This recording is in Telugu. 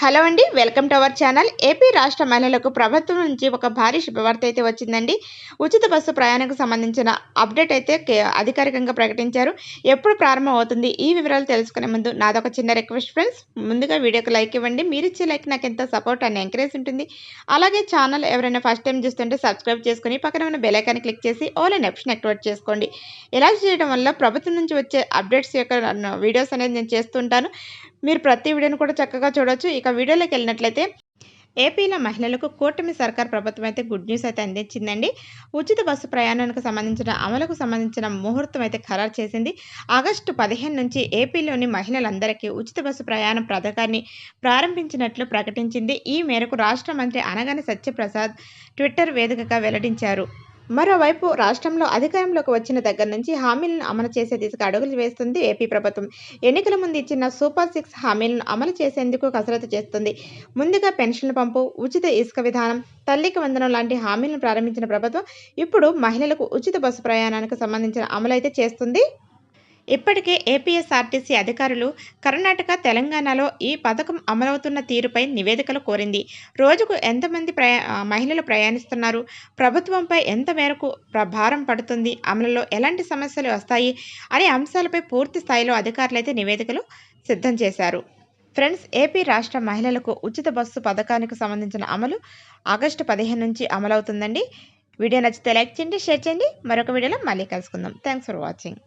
హలో అండి welcome to our channel. AP రాష్ట్ర మహిళలకు ప్రభుత్వం నుంచి ఒక భారీ శుభవార్త అయితే వచ్చిందండి. ఉచిత బస్సు ప్రయాణానికి సంబంధించిన అప్డేట్ అయితే అధికారికంగా ప్రకటించారు. ఎప్పుడు ప్రారంభం అవుతుంది? ఈ వివరాలు తెలుసుకునే ముందు నాదొక చిన్న రిక్వెస్ట్ ఫ్రెండ్స్. ముందుగా వీడియోకి లైక్ ఇవ్వండి. మీరు ఇచ్చే లైక్ నాకు ఎంత సపోర్ట్ అని ఎంకరేజ్ ఉంటుంది. అలాగే ఛానల్ ఎవరైనా ఫస్ట్ టైం చూస్తుంటే సబ్స్క్రైబ్ చేసుకుని పక్కన ఉన్న బెలైకాన్ని క్లిక్ చేసి ఆల్ నెప్షన్ ఆప్షన్ యాక్టివేట్ చేసుకోండి. ఇలా చేయడం వల్ల ప్రభుత్వం నుంచి వచ్చే అప్డేట్స్ యొక్క వీడియోస్ అనేది నేను చేస్తుంటాను మీరు ప్రతి వీడియోని కూడా చక్కగా చూడొచ్చు. ఇక వీడియోలోకి వెళ్ళినట్లయితే ఏపీలో మహిళలకు కూటమి సర్కార్ ప్రభుత్వం అయితే గుడ్ న్యూస్ అయితే అందించిందండి. ఉచిత బస్సు ప్రయాణానికి సంబంధించిన అమలుకు సంబంధించిన ముహూర్తం అయితే ఖరారు చేసింది. ఆగస్టు పదిహేను నుంచి ఏపీలోని మహిళలందరికీ ఉచిత బస్సు ప్రయాణం పథకాన్ని ప్రారంభించినట్లు ప్రకటించింది. ఈ మేరకు రాష్ట్ర మంత్రి అనగాని సత్యప్రసాద్ ట్విట్టర్ వేదికగా వెల్లడించారు. మరోవైపు రాష్ట్రంలో అధికారంలోకి వచ్చిన దగ్గర నుంచి హామీలను అమలు చేసే దిశగా అడుగులు వేస్తుంది ఏపీ ప్రభుత్వం. ఎన్నికల ముందు ఇచ్చిన సూపర్ సిక్స్ హామీలను అమలు చేసేందుకు కసరత్తు చేస్తుంది. ముందుగా పెన్షన్ల పంపు ఉచిత ఇసుక విధానం తల్లికి వందనం లాంటి హామీలను ప్రారంభించిన ప్రభుత్వం ఇప్పుడు మహిళలకు ఉచిత బస్సు ప్రయాణానికి సంబంధించిన అమలు అయితే చేస్తుంది. ఇప్పటికే ఏపీఎస్ఆర్టీసీ అధికారులు కర్ణాటక తెలంగాణలో ఈ పథకం అమలవుతున్న తీరుపై నివేదికలు కోరింది. రోజుకు ఎంతమంది ప్రయా మహిళలు ప్రయాణిస్తున్నారు? ప్రభుత్వంపై ఎంత మేరకు భారం పడుతుంది? అమలులో ఎలాంటి సమస్యలు వస్తాయి? అనే అంశాలపై పూర్తి స్థాయిలో అధికారులు అయితే నివేదికలు సిద్ధం చేశారు. ఫ్రెండ్స్ ఏపీ రాష్ట్ర మహిళలకు ఉచిత బస్సు పథకానికి సంబంధించిన అమలు ఆగస్టు పదిహేను నుంచి అమలవుతుందండి. వీడియో నచ్చితే లైక్ చేయండి షేర్ చేయండి. మరొక వీడియోలో మళ్ళీ కలుసుకుందాం. Thanks for watching.